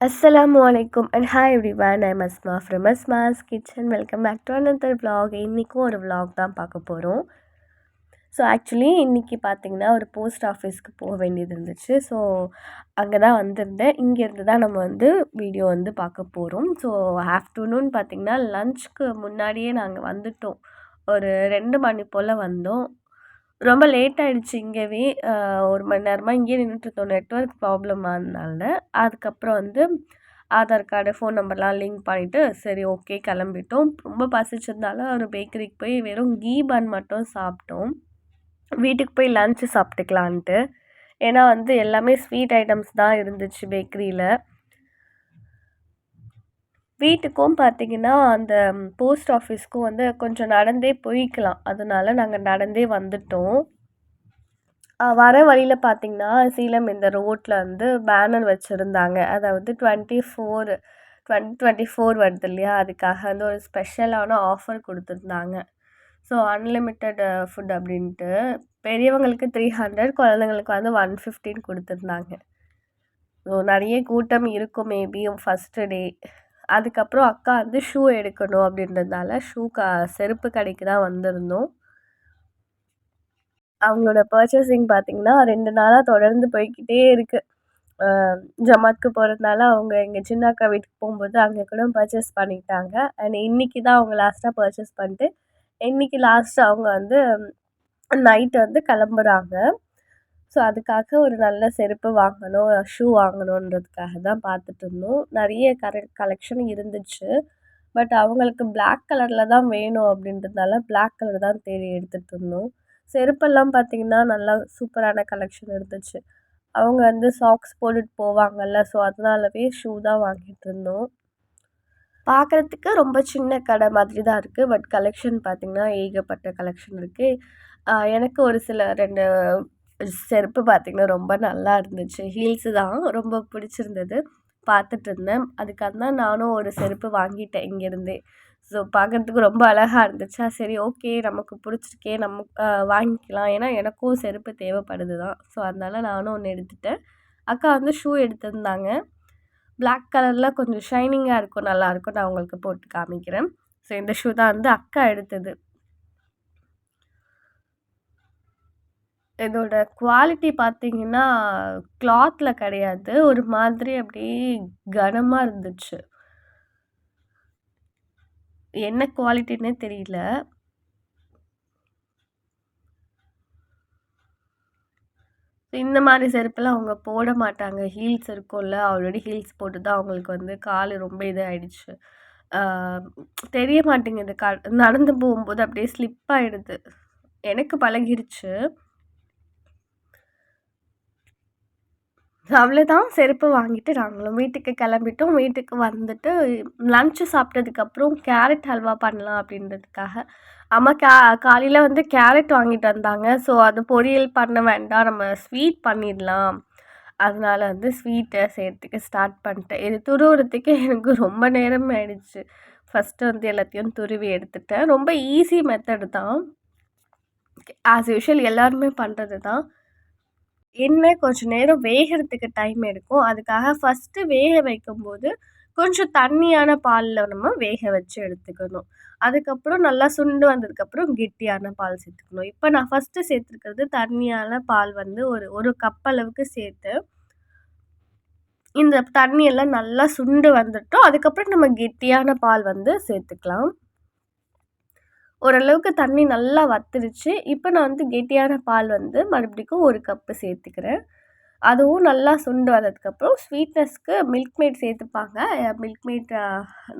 அஸ்லாம் வலைக்கும் and hi everyone I'm Asma from Asma's kitchen welcome back to another vlog. இன்றைக்கும் ஒரு vlog தான் பார்க்க போகிறோம் ஸோ ஆக்சுவலி இன்றைக்கி பார்த்தீங்கன்னா ஒரு போஸ்ட் ஆஃபீஸ்க்கு போக வேண்டியது இருந்துச்சு. ஸோ அங்கே தான் வந்திருந்தேன். இங்கேருந்து தான் நம்ம வந்து வீடியோ வந்து பார்க்க போகிறோம் ஸோ ஆஃப்டர்நூன் பார்த்திங்கன்னா லஞ்சுக்கு முன்னாடியே நாங்கள் வந்துட்டோம். ஒரு ரெண்டு மணி போல் வந்தோம். ரொம்ப லேட் ஆகிடுச்சு இங்கேவே. ஒரு மணி நேரமாக இங்கேயே நின்றுட்டுருந்தோம் நெட்ஒர்க் ப்ராப்ளம் ஆனதுனால அதுக்கப்புறம் வந்து ஆதார் கார்டு ஃபோன் நம்பர்லாம் லிங்க் பண்ணிவிட்டு சரி ஓகே கிளம்பிட்டோம். ரொம்ப பசிச்சிருந்தாலும் ஒரு பேக்கரிக்கு போய் வெறும் கீ பன் மட்டும் சாப்பிட்டோம். வீட்டுக்கு போய் லன்ச்சு சாப்பிட்டுக்கலான்ட்டு. ஏன்னா வந்து எல்லாமே ஸ்வீட் ஐட்டம்ஸ் தான் இருந்துச்சு பேக்கரியில் வீட்டுக்கும் பார்த்தீங்கன்னா அந்த போஸ்ட் ஆஃபீஸ்க்கும் வந்து கொஞ்சம் நடந்தே போய்க்கலாம். அதனால நாங்கள் நடந்தே வந்துட்டோம். வர வழியில் பார்த்தீங்கன்னா சீலம் இந்த ரோட்டில் வந்து பேனர் வச்சுருந்தாங்க. அதாவது twenty four twenty twenty four வருது இல்லையா? அதுக்காக வந்து ஒரு ஸ்பெஷலான ஆஃபர் கொடுத்துருந்தாங்க. ஸோ அன்லிமிட்டெட் ஃபுட் அப்படின்ட்டு. பெரியவங்களுக்கு த்ரீ ஹண்ட்ரட் குழந்தைங்களுக்கு வந்து ஒன் ஃபிஃப்டின் கொடுத்துருந்தாங்க. ஸோ நிறைய கூட்டம் இருக்கும் மேபி ஃபஸ்ட்டு டே அதுக்கப்புறம் அக்கா வந்து ஷூ எடுக்கணும் அப்படின்றதுனால ஷூ க செருப்பு கடைக்கு தான் வந்திருந்தோம். அவங்களோட பர்ச்சேசிங் பார்த்திங்கன்னா ரெண்டு நாளாக தொடர்ந்து போய்க்கிட்டே இருக்குது ஜமாத்க்கு போகிறதுனால அவங்க எங்கள் சின்ன அக்கா வீட்டுக்கு போகும்போது அங்கே கூட பர்ச்சேஸ் பண்ணிக்கிட்டாங்க அண்ட் இன்றைக்கி தான் அவங்க லாஸ்ட்டாக பர்ச்சேஸ் பண்ணிட்டு இன்றைக்கி லாஸ்ட்டு அவங்க வந்து நைட்டு வந்து கிளம்புறாங்க. ஸோ அதுக்காக ஒரு நல்ல செருப்பு வாங்கணும் ஷூ வாங்கணுன்றதுக்காக தான் பார்த்துட்டு இருந்தோம். நிறைய கர கலெக்ஷன் இருந்துச்சு. பட் அவங்களுக்கு பிளாக் கலரில் தான் வேணும் அப்படின்றதுனால பிளாக் கலர் தான் தேடி எடுத்துகிட்டு இருந்தோம். செருப்பெல்லாம் பார்த்திங்கன்னா நல்லா சூப்பரான கலெக்ஷன் இருந்துச்சு. அவங்க வந்து சாக்ஸ் போட்டுட்டு போவாங்கல்ல ஸோ அதனாலவே ஷூ தான் வாங்கிட்டு இருந்தோம். பார்க்குறதுக்கு ரொம்ப சின்ன கடை மாதிரி தான் இருக்குது பட் கலெக்ஷன் பார்த்திங்கன்னா ஏகப்பட்ட கலெக்ஷன் இருக்குது எனக்கு ஒரு சில ரெண்டு செருப்பு பார்த்திங்கன்னா ரொம்ப நல்லா இருந்துச்சு. ஹீல்ஸு தான் ரொம்ப பிடிச்சிருந்தது. பார்த்துட்டு இருந்தேன். அதுக்காக தான் நானும் ஒரு செருப்பு வாங்கிட்டேன் இங்கேருந்தே. ஸோ பார்க்குறதுக்கு ரொம்ப அழகாக இருந்துச்சா? சரி ஓகே நமக்கு பிடிச்சிருக்கே. நம்ம வாங்கிக்கலாம். ஏன்னா எனக்கும் செருப்பு தேவைப்படுது தான். ஸோ அதனால் நானும் ஒன்று எடுத்துட்டேன். அக்கா வந்து ஷூ எடுத்திருந்தாங்க. பிளாக் கலரில் கொஞ்சம் ஷைனிங்காக இருக்கும் நல்லாயிருக்கும் நான் உங்களுக்கு போட்டு காமிக்கிறேன். ஸோ இந்த ஷூ தான் வந்து அக்கா எடுத்தது. இதோட குவாலிட்டி பார்த்தீங்கன்னா கிளாத்தில் கிடையாது. ஒரு மாதிரி அப்படியே கனமாக இருந்துச்சு. என்ன குவாலிட்டின்னே தெரியல. இந்த மாதிரி செருப்பெல்லாம் அவங்க போட மாட்டாங்க. ஹீல்ஸ் இருக்கும்ல ஆல்ரெடி ஹீல்ஸ் போட்டு தான் அவங்களுக்கு வந்து கால் ரொம்ப இதாகிடுச்சு தெரிய மாட்டேங்குது. க நடந்து போகும்போது அப்படியே ஸ்லிப் ஆகிடுது எனக்கு பழகிடுச்சு அவ்வளோதான் செருப்பு வாங்கிட்டு நாங்களும் வீட்டுக்கு கிளம்பிட்டோம். வீட்டுக்கு வந்துட்டு லன்ச்சு சாப்பிட்டதுக்கப்புறம் கேரட் ஹல்வா பண்ணலாம் அப்படின்றதுக்காக. அம்மா கே காலையில் வந்து கேரட் வாங்கிட்டு வந்தாங்க. ஸோ அது பொரியல் பண்ண வேண்டாம். நம்ம ஸ்வீட் பண்ணிடலாம். அதனால வந்து ஸ்வீட்டை செய்கிறதுக்கு ஸ்டார்ட் பண்ணிட்டேன். இது துருவுறதுக்கே எனக்கு ரொம்ப நேரம் ஆயிடுச்சு. ஃபஸ்ட்டு வந்து எல்லாத்தையும் துருவி எடுத்துட்டேன். ரொம்ப ஈஸி மெத்தடு தான். ஆஸ் யூஷுவல் எல்லாருமே பண்ணுறது தான். என்ன கொஞ்சம் நேரம் வேகிறதுக்கு டைம் எடுக்கும். அதுக்காக ஃபஸ்ட்டு வேக வைக்கும்போது கொஞ்சம் தண்ணியான பாலில் நம்ம வேக வச்சு எடுத்துக்கணும். அதுக்கப்புறம் நல்லா சுண்டு வந்ததுக்கப்புறம் கெட்டியான பால் சேர்த்துக்கணும். இப்போ நான் ஃபஸ்ட்டு சேர்த்துருக்கிறது தண்ணியான பால் வந்து ஒரு ஒரு கப் அளவுக்கு சேர்த்து இந்த தண்ணியெல்லாம் நல்லா சுண்டு வந்துட்டோம். அதுக்கப்புறம் நம்ம கெட்டியான பால் வந்து சேர்த்துக்கலாம். ஓரளவுக்கு தண்ணி நல்லா வத்துருச்சு. இப்போ நான் வந்து கெட்டியான பால் வந்து மறுபடிக்கும் ஒரு கப்பு சேர்த்துக்கிறேன். அதுவும் நல்லா சுண்டு வந்ததுக்கப்புறம் ஸ்வீட்னஸ்க்கு மில்க் மேட் சேர்த்துப்பாங்க. மில்க் மேட்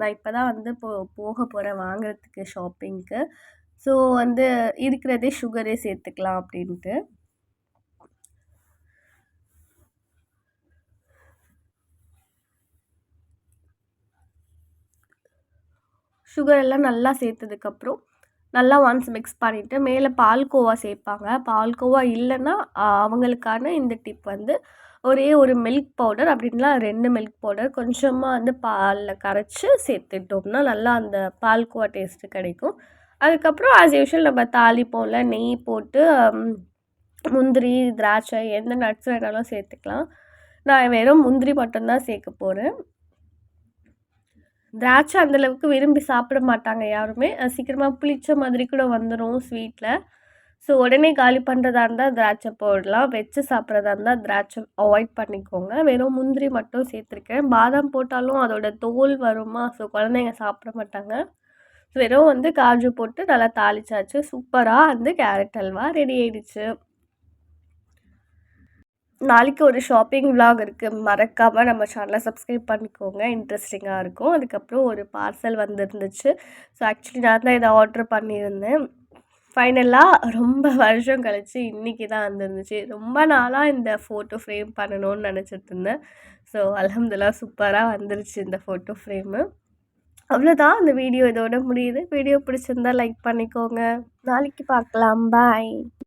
நான் இப்போ தான் வந்து போ போக போகிறேன் வாங்குறதுக்கு ஷாப்பிங்க்கு ஸோ வந்து இருக்கிறதே சுகரே சேர்த்துக்கலாம் அப்படின்ட்டு. சுகர் எல்லாம் நல்லா சேர்த்ததுக்கப்புறம் நல்லா ஒன்ஸ் மிக்ஸ் பண்ணிவிட்டு மேலே பால்கோவா சேர்ப்பாங்க. பால்கோவா இல்லைன்னா அவங்களுக்கான இந்த டிப் வந்து ஒரே ஒரு மில்க் பவுடர் அப்படின்லாம் ரெண்டு மில்க் பவுடர் கொஞ்சமாக வந்து பாலில் கரைச்சி சேர்த்துட்டோம்னா நல்லா அந்த பால்கோவா டேஸ்ட்டு கிடைக்கும். அதுக்கப்புறம் ஆஸ் யூஷுவல் நம்ம தாளிப்போம்ல நெய் போட்டு முந்திரி திராட்சை எந்த நட்ஸ் வேணாலும் சேர்த்துக்கலாம். நான் வெறும் முந்திரி மட்டும்தான் சேர்க்க போகிறேன் திராட்சை அந்தளவுக்கு விரும்பி சாப்பிட மாட்டாங்க யாருமே. சீக்கிரமாக புளிச்ச மாதிரி கூட வந்துடும் ஸ்வீட்டில் ஸோ உடனே காலி பண்ணுறதா இருந்தால் திராட்சை போடலாம். வச்சு சாப்பிட்றதா இருந்தால் திராட்சை அவாய்ட் பண்ணிக்கோங்க. வெறும் முந்திரி மட்டும் சேர்த்துருக்கேன். பாதாம் போட்டாலும் அதோட தோல் வருமா? ஸோ குழந்தைங்க சாப்பிட மாட்டாங்க. வெறும் வந்து காஜு போட்டு நல்லா தாளிச்சாச்சு. சூப்பராக வந்து கேரட் அல்வா ரெடி ஆயிடுச்சு. நாளைக்கு ஒரு ஷாப்பிங் விலாக் இருக்குது மறக்காமல் நம்ம சேனலை சப்ஸ்கிரைப் பண்ணிக்கோங்க. இன்ட்ரெஸ்டிங்காக இருக்கும். அதுக்கப்புறம் ஒரு பார்சல் வந்துருந்துச்சு. ஸோ ஆக்சுவலி நான் தான் இதை ஆர்டர் பண்ணியிருந்தேன். ஃபைனலாக ரொம்ப வருஷம் கழித்து இன்றைக்கி தான் வந்துருந்துச்சு. ரொம்ப நாளாக இந்த ஃபோட்டோ ஃப்ரேம் பண்ணணும்னு நினச்சிட்டு இருந்தேன். ஸோ அலமதுல்லா சூப்பராக வந்துருச்சு இந்த ஃபோட்டோ ஃப்ரேமு அவ்வளோதான் அந்த வீடியோ இதோட முடியுது. வீடியோ பிடிச்சிருந்தா லைக் பண்ணிக்கோங்க. நாளைக்கு பார்க்கலாம். பாய்